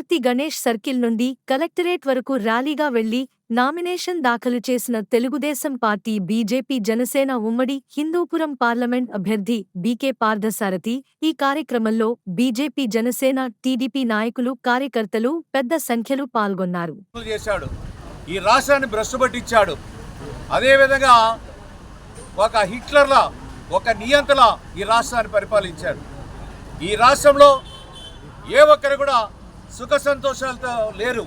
Ganesh circle నుండి collectorate వరకు ర్యాలీగా వెళ్ళి నామినేషన్ దాఖలు చేసిన తెలుగుదేశం పార్టీ బీజేపీ జనసేన ఉమ్మడి హిందూపురం పార్లమెంట్ అభ్యర్థి బీకే పార్థసారథి ఈ కార్యక్రమంలో బీజేపీ జనసేన టీడీపీ నాయకులు కార్యకర్తలు పెద్ద సంఖ్యలో పాల్గొన్నారు. ఈ రాష్ట్రాన్ని భ్రష్టుపట్టించాడు అదేవిధంగా ఒక హిట్లర్లా ఒక నియంతలా ఈ రాష్ట్రాన్ని పరిపాలించాడు. ఈ రాష్ట్రంలో ఏ ఒక్కరు కూడా సుఖ సంతోషాలతో లేరు.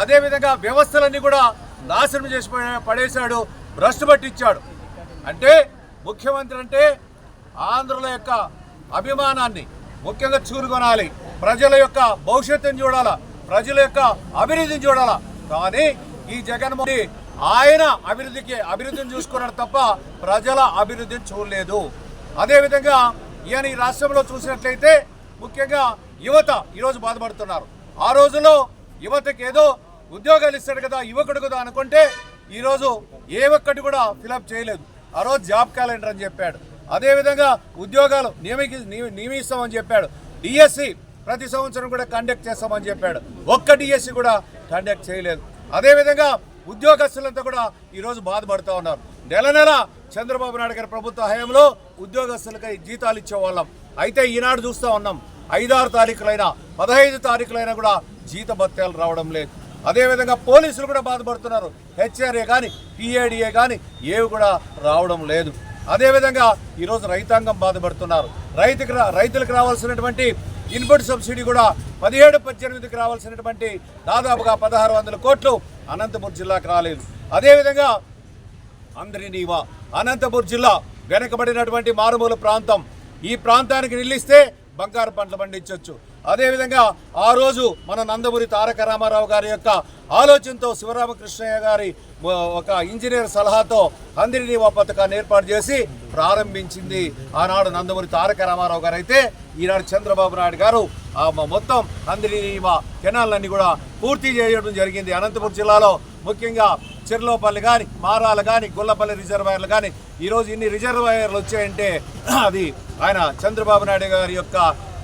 అదేవిధంగా వ్యవస్థలన్నీ కూడా నాశనం చేసి పడేశాడు భ్రష్టు పట్టించాడు. అంటే ముఖ్యమంత్రి అంటే ఆంధ్రుల యొక్క అభిమానాన్ని ముఖ్యంగా చూరుకొనాలి. ప్రజల యొక్క భవిష్యత్తుని చూడాలా ప్రజల యొక్క అభివృద్ధిని చూడాలా. కానీ ఈ జగన్మోహన్ ఆయన అభివృద్ధికి అభివృద్ధిని చూసుకున్నాడు తప్ప ప్రజల అభివృద్ధిని చూడలేదు. అదేవిధంగా ఈయన ఈ రాష్ట్రంలో చూసినట్లయితే ముఖ్యంగా యువత ఈరోజు బాధపడుతున్నారు. ఆ రోజులో యువతకి ఏదో ఉద్యోగాలు ఇస్తాడు కదా యువకుడు కదా అనుకుంటే ఈరోజు ఏ ఒక్కటి కూడా ఫిలప్ చేయలేదు. ఆ రోజు జాబ్ క్యాలెండర్ అని చెప్పాడు. అదేవిధంగా ఉద్యోగాలు నియమికి నియమిస్తామని చెప్పాడు. డిఎస్సి ప్రతి సంవత్సరం కూడా కండక్ట్ చేస్తామని చెప్పాడు. ఒక్క డిఎస్సి కూడా కండక్ట్ చేయలేదు. అదేవిధంగా ఉద్యోగస్తులంతా కూడా ఈరోజు బాధపడుతూ ఉన్నారు. నెల నెల చంద్రబాబు నాయుడు గారి ప్రభుత్వ హయాంలో ఉద్యోగస్తులకి జీతాలు ఇచ్చేవాళ్ళం. అయితే ఈనాడు చూస్తూ ఉన్నాం. ఐదారు తారీఖులైనా పదహైదు తారీఖులైనా కూడా జీత భత్యాలు రావడం లేదు. అదేవిధంగా పోలీసులు కూడా బాధపడుతున్నారు. హెచ్ఆర్ఏ కానీ టీఏడిఏ కానీ ఏవి కూడా రావడం లేదు. అదేవిధంగా ఈరోజు రైతాంగం బాధపడుతున్నారు. రైతుకి రా- రైతులకు రావాల్సినటువంటి ఇన్పుట్ సబ్సిడీ కూడా పదిహేడు పద్దెనిమిదికి రావాల్సినటువంటి దాదాపుగా పదహారు వందల కోట్లు అనంతపురం జిల్లాకు రాలేదు. అదేవిధంగా అందరినీవా అనంతపురం జిల్లా వెనుకబడినటువంటి మారుమూల ప్రాంతం. ఈ ప్రాంతానికి నిలిస్తే బంగారు పంటలు పండించవచ్చు అదేవిధంగా ఆ రోజు మన నందమూరి తారక రామారావు గారి యొక్క ఆలోచనతో శివరామకృష్ణయ్య గారి ఒక ఇంజనీర్ సలహాతో అందరినీవా పథకాన్ని ఏర్పాటు చేసి ప్రారంభించింది. ఆనాడు నందమూరి తారక రామారావు గారు అయితే ఈనాడు చంద్రబాబు నాయుడు గారు మొత్తం మ- మొత్తం అందరినీవా కెనాలన్నీ కూడా పూర్తి చేయడం జరిగింది. అనంతపురం జిల్లాలో ముఖ్యంగా చిర్లోపల్లి కానీ మారాలు కానీ గుల్లపల్లి రిజర్వాయర్లు కానీ ఈరోజు ఇన్ని రిజర్వాయర్లు వచ్చాయంటే అది ఆయన చంద్రబాబు నాయుడు గారి యొక్క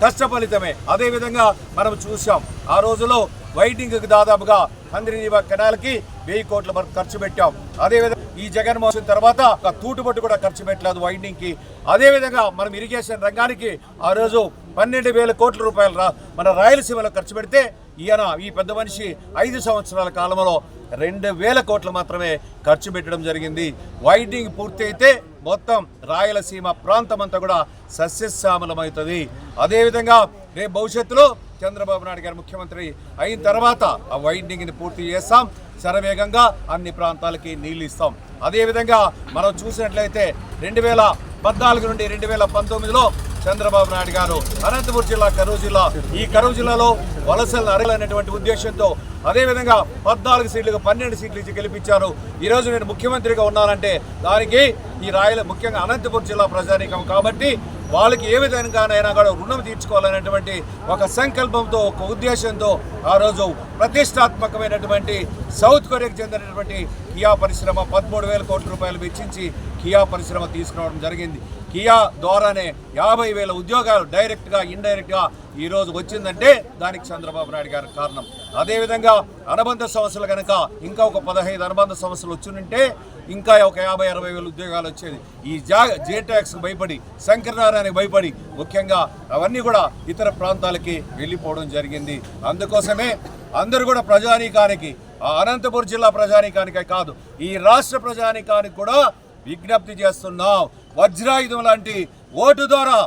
కష్ట ఫలితమే. అదేవిధంగా మనం చూసాం ఆ రోజులో వైటింగ్కి దాదాపుగా అందరినీవా కెనాల్కి వెయ్యి కోట్ల వరకు ఖర్చు పెట్టాం. అదేవిధంగా ఈ జగన్మోహన్ తర్వాత ఒక తూటుబట్టు కూడా ఖర్చు పెట్టలేదు వైండింగ్కి. అదేవిధంగా మనం ఇరిగేషన్ రంగానికి ఆ రోజు పన్నెండు వేల కోట్ల రూపాయలు మన రాయలసీమలో ఖర్చు పెడితే ఈయన ఈ పెద్ద మనిషి ఐదు సంవత్సరాల కాలంలో రెండు వేల కోట్లు మాత్రమే ఖర్చు పెట్టడం జరిగింది. వైడింగ్ పూర్తయితే మొత్తం రాయలసీమ ప్రాంతం అంతా కూడా సస్యశ్యామలమవుతుంది. అదేవిధంగా రేపు భవిష్యత్తులో చంద్రబాబు నాయుడు గారు ముఖ్యమంత్రి అయిన తర్వాత ఆ వైండింగ్ని పూర్తి చేస్తాం. శరవేగంగా అన్ని ప్రాంతాలకి నీళ్ళు ఇస్తాం. అదేవిధంగా మనం చూసినట్లయితే రెండు వేల పద్నాలుగు నుండి రెండు వేల పంతొమ్మిదిలో చంద్రబాబు నాయుడు గారు అనంతపురం జిల్లా కరూరు జిల్లా. ఈ కరూరు జిల్లాలో వలసలు అరగలనేటువంటి ఉద్దేశంతో అదేవిధంగా పద్నాలుగు సీట్లకు పన్నెండు సీట్లు ఇచ్చి గెలిపించారు. ఈరోజు నేను ముఖ్యమంత్రిగా ఉన్నానంటే దానికి ఈ రాయల ముఖ్యంగా అనంతపురం జిల్లా ప్రజానీకం కాబట్టి వాళ్ళకి ఏ విధంగానైనా కూడా రుణం తీర్చుకోవాలనేటువంటి ఒక సంకల్పంతో ఒక ఉద్దేశంతో ఆ రోజు ప్రతిష్టాత్మకమైనటువంటి సౌత్ కొరియాకు చెందినటువంటి కియా పరిశ్రమ పదమూడు వేల కోట్ల రూపాయలు వెచ్చించి కియా పరిశ్రమ తీసుకురావడం జరిగింది. కియా ద్వారానే యాభై వేల ఉద్యోగాలు డైరెక్ట్గా ఇండైరెక్ట్గా ఈరోజు వచ్చిందంటే దానికి చంద్రబాబు నాయుడు గారికి కారణం. అదేవిధంగా అనుబంధ సంస్థలు కనుక ఇంకా ఒక పదహైదు అనుబంధ సంస్థలు వచ్చిందంటే ఇంకా ఒక యాభై అరవై వేల ఉద్యోగాలు వచ్చేది. ఈ జా జేటాక్స్ భయపడి శంకరనారాయణకి భయపడి ముఖ్యంగా అవన్నీ కూడా ఇతర ప్రాంతాలకి వెళ్ళిపోవడం జరిగింది. అందుకోసమే అందరూ కూడా ప్రజానీకానికి ఆ అనంతపురం జిల్లా ప్రజానీకానికే కాదు ఈ రాష్ట్ర ప్రజానీకానికి కూడా విజ్ఞప్తి చేస్తున్నాం. వజ్రాయుధం లాంటి ఓటు ద్వారా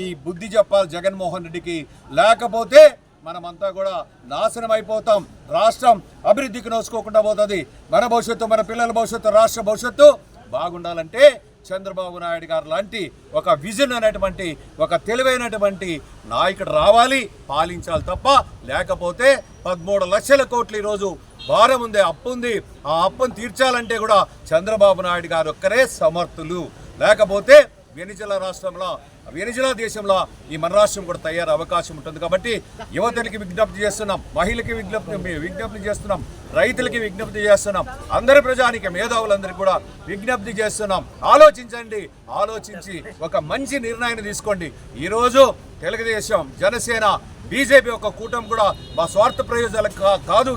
ఈ బుద్ధి చెప్పాలి జగన్మోహన్ రెడ్డికి. లేకపోతే మనమంతా కూడా నాశనం అయిపోతాం. రాష్ట్రం అభివృద్ధికి నోసుకోకుండా పోతుంది. మన భవిష్యత్తు మన పిల్లల భవిష్యత్తు రాష్ట్ర భవిష్యత్తు బాగుండాలంటే చంద్రబాబు నాయుడు గారు లాంటి ఒక విజన్ అనేటువంటి ఒక తెలివైనటువంటి నాయకుడు రావాలి పాలించాలి తప్ప. లేకపోతే పదమూడు లక్షల కోట్లు ఈరోజు భారం ఉంది అప్పు ఉంది. ఆ అప్పును తీర్చాలంటే కూడా చంద్రబాబు నాయుడు గారు ఒక్కరే సమర్థులు. లేకపోతే వెనిజులా రాష్ట్రంలో వెనిజులా దేశంలో ఈ మన రాష్ట్రం కూడా తయారు అవకాశం ఉంటుంది. కాబట్టి యువతలకి విజ్ఞప్తి చేస్తున్నాం మహిళకి విజ్ఞప్తి విజ్ఞప్తి చేస్తున్నాం రైతులకి విజ్ఞప్తి చేస్తున్నాం అందరి ప్రజానికి మేధావులందరికీ కూడా విజ్ఞప్తి చేస్తున్నాం. ఆలోచించండి ఆలోచించి ఒక మంచి నిర్ణయాన్ని తీసుకోండి. ఈరోజు తెలుగుదేశం జనసేన బీజేపీ ఒక కూటమి కూడా మా స్వార్థ ప్రయోజనాలకు కా- కాదు.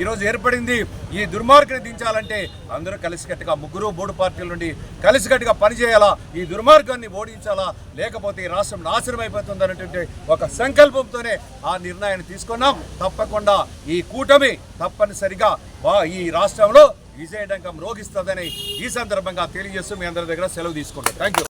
ఈరోజు ఏర్పడింది ఈ దుర్మార్గుని దించాలంటే అందరూ కలిసికట్టుగా ముగ్గురు మూడు పార్టీల నుండి కలిసికట్టుగా పనిచేయాలా? ఈ దుర్మార్గాన్ని ఓడించాలా? లేకపోతే ఈ రాష్ట్రం నాశనం అయిపోతుంది అనేటువంటి ఒక సంకల్పంతోనే ఆ నిర్ణయాన్ని తీసుకున్నాం. తప్పకుండా ఈ కూటమి తప్పనిసరిగా వా- ఈ రాష్ట్రంలో విజయడంకం రోగిస్తుందని ఈ సందర్భంగా తెలియజేస్తూ మీ అందరి దగ్గర సెలవు తీసుకుంటాం థ్యాంక్ యూ